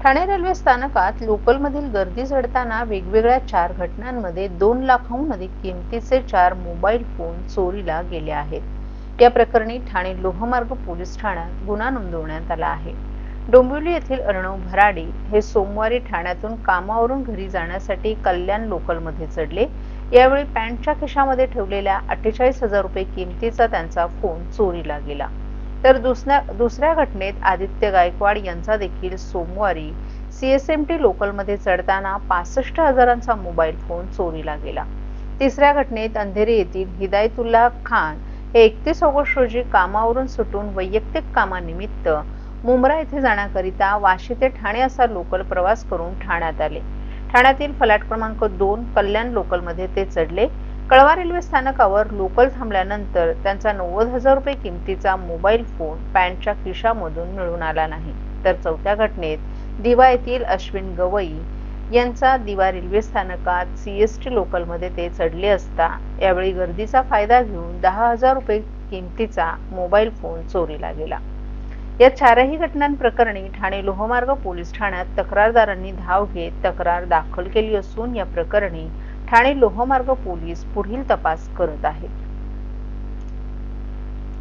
Thane railway स्थानकात लोकलमधील गर्दी झडताना वेगवेगळ्या चार घटनांमध्ये दोन लाखाहून अधिक किमतीचे चार मोबाईल फोन चोरीला गेले आहेत. या प्रकरणी ठाणे लोहमार्ग पोलीस ठाण्यात गुन्हा नोंदवण्यात आला आहे. डोंबिवली येथील अर्णव भराडी हे सोमवारी ठाण्यातून कामावरून घरी जाण्यासाठी कल्याण लोकलमध्ये चढले. यावेळी पॅन्टच्या खिशामध्ये ठेवलेल्या अठ्ठेचाळीस हजार रुपये किमतीचा त्यांचा फोन चोरीला गेला. तर दुसऱ्या दुसऱ्या घटनेत आदित्य गायकवाड यांचा देखील सोमवारी सीएसएमटी लोकलमध्ये चढताना पासष्ट हजारांचा मोबाईल फोन चोरीला गेला. तिसऱ्या घटनेत अंधेरी येथील हिदायतुल्ला खान हे एकतीस ऑगस्ट रोजी कामावरून सुटून वैयक्तिक कामानिमित्त मुंब्रा येथे जाण्याकरिता वाशी ते ठाणे असा लोकल प्रवास करून ठाण्यात आले. ठाण्यातील फलाट क्रमांक दोन कल्याण लोकलमध्ये ते चढले. कळवा रेल्वे स्थानकावर लोकल थांबल्यानंतर त्यांचा नव्वद हजार रुपये किमतीचा मोबाईल फोन पॅन्टच्या खिशामधून मिळून आला नाही. तर चौथ्या घटनेत दिवा येथील अश्विन गवई यांचा दिवा रेल्वे स्थानकात सीएसटी लोकलमध्ये ते चढले असता यावेळी गर्दीचा फायदा घेऊन दहा हजार रुपये किमतीचा मोबाईल फोन चोरीला गेला. या चारही घटनांप्रकरणी ठाणे लोहमार्ग पोलीस ठाण्यात तक्रारदारांनी धाव घेत तक्रार दाखल केली असून या प्रकरणी ठाणे लोहमार्ग पोलीस पुढील तपास करत आहेत.